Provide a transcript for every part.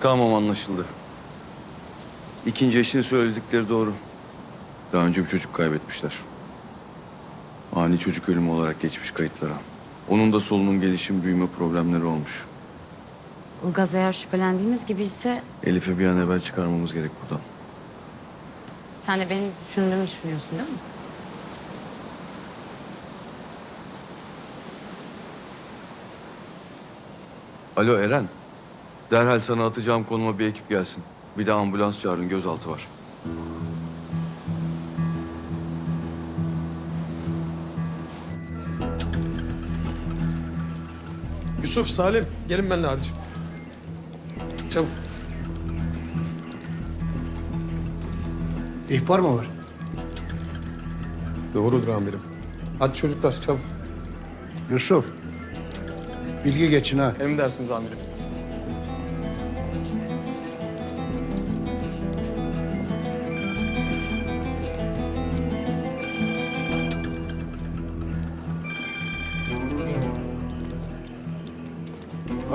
Tamam anlaşıldı. İkinci eşin söyledikleri doğru. Daha önce bir çocuk kaybetmişler. Ani çocuk ölümü olarak geçmiş kayıtlara. Onun da solunum gelişim büyüme problemleri olmuş. Ilgaz eğer şüphelendiğimiz gibi ise Elif'i bir an evvel çıkarmamız gerek buradan. sen de benim düşündüğümü düşünüyorsun değil mi? Alo Eren. Derhal sana atacağım konuma bir ekip gelsin. Bir de ambulans çağırın gözaltı var. Yusuf, Salim gelin benimle abicim. Çabuk. İhbar mı var? Doğrudur amirim. Hadi çocuklar çabuk. Yusuf. Bilgi geçin ha. Emredersiniz amirim.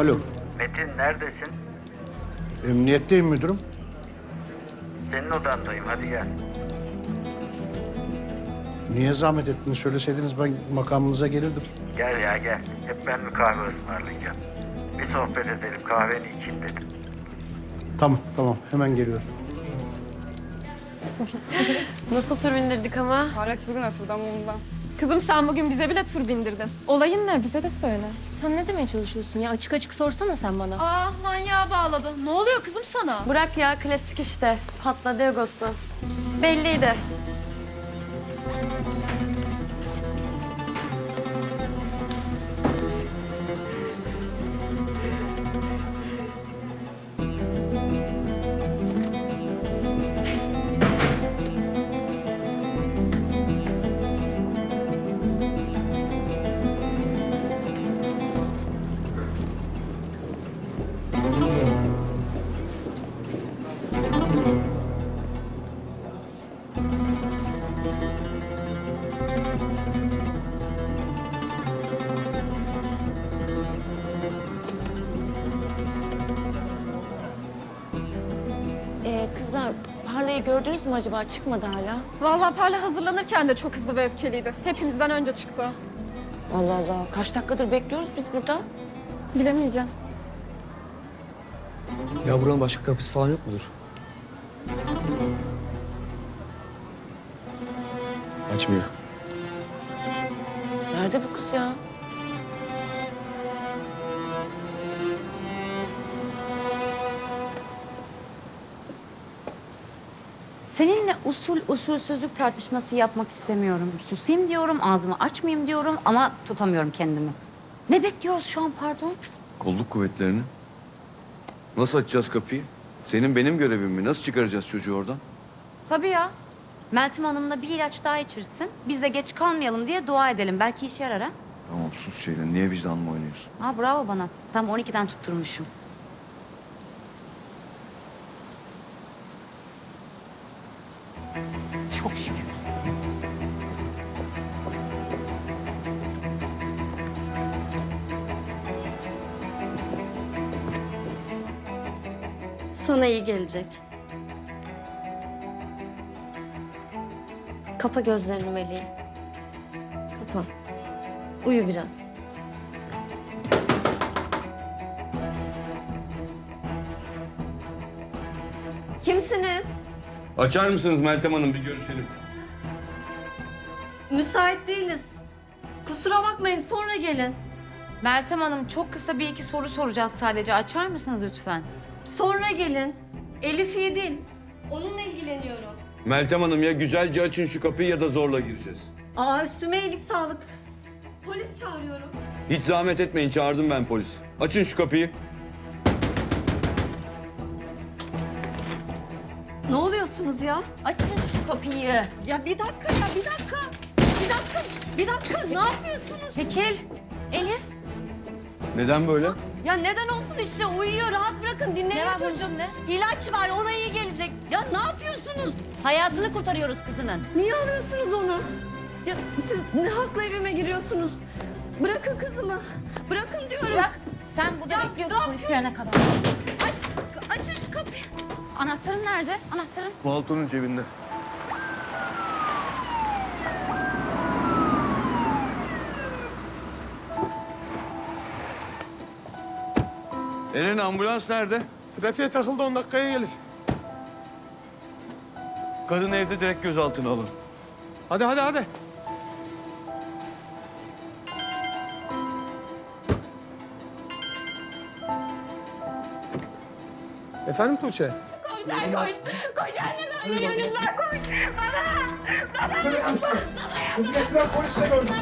Alo. Metin neredesin? Emniyetteyim müdürüm. Senin odandayım hadi gel. Niye zahmet ettiniz söyleseydiniz ben makamınıza gelirdim. Gel ya gel. Hep ben mi kahve ısmarlayacağım? Bir sohbet edelim kahveni içeyim dedim. Tamam tamam hemen geliyorum. Nasıl tur bindirdik ama? Hala çılgın atıldan bundan. Kızım sen bugün bize bile tur bindirdin. Olayın ne? Bize de söyle. Sen ne demeye çalışıyorsun ya? Açık açık sorsana sen bana. Aa manyağa bağladın. Ne oluyor kızım sana? Bırak ya klasik işte. Patladı egosu. Belliydi. Ee, kızlar Parla'yı gördünüz mü acaba? Çıkmadı hala. Vallahi Parla hazırlanırken de çok hızlı ve öfkeliydi. Hepimizden önce çıktı. Allah Allah. Kaç dakikadır bekliyoruz biz burada. Bilemeyeceğim. Ya buranın başka kapısı falan yok mudur? Açmıyor. Nerede bu kız ya? Seninle usul usul sözlük tartışması yapmak istemiyorum. Susayım diyorum, ağzımı açmayayım diyorum ama tutamıyorum kendimi. Ne bekliyoruz şu an pardon? Kolluk kuvvetlerini. Nasıl açacağız kapıyı? Senin benim görevim mi? Nasıl çıkaracağız çocuğu oradan? Tabii ya. Meltem Hanım'la bir ilaç daha içirsin. Biz de geç kalmayalım diye dua edelim. Belki işe yarar ha. Tamam sus şeyle. Niye vicdanımı oynuyorsun? Ha bravo bana. Tam 12'den tutturmuşum. Çok şükür. Sana iyi gelecek. Kapa gözlerini Meleğim. Kapa. Uyu biraz. Kimsiniz? Açar mısınız Meltem Hanım? Bir görüşelim. Müsait değiliz. Kusura bakmayın sonra gelin. Meltem Hanım çok kısa bir iki soru soracağız sadece. Açar mısınız lütfen? Sonra gelin. Elif iyi değil. Onunla ilgileniyorum. Meltem Hanım ya güzelce açın şu kapıyı ya da zorla gireceğiz. Aa üstüme iyilik sağlık. Polis çağırıyorum. Hiç zahmet etmeyin çağırdım ben polis. Açın şu kapıyı. Ne oluyorsunuz ya? Açın şu kapıyı. Ya bir dakika ya bir dakika. Bir dakika. Bir dakika ne yapıyorsunuz? Çekil. Elif. Neden böyle? Ya neden olsun işte uyuyor rahat bırakın dinleniyor Ne var bunun çocuk. içinde? İlaç var ona iyi gelecek. Ya ne yapıyorsunuz? Hayatını kurtarıyoruz kızının. Niye alıyorsunuz onu? Ya siz ne hakla evime giriyorsunuz? Bırakın kızımı. Bırakın diyorum. Bırak. Sen burada Ya, bekliyorsun ne polis gelene kadar. Aç, açın şu kapıyı. Anahtarın nerede? Anahtarın. Paltonun cebinde. Eren ambulans nerede? Trafiğe takıldı 10 dakikaya gelir. Kadın evde direkt gözaltına alın. Hadi hadi hadi. Efendim Tuğçe? Komiser koş. Koş annemi öldürüyor lütfen koş. Baba. Baba. Kızı getiren polis de gördüm.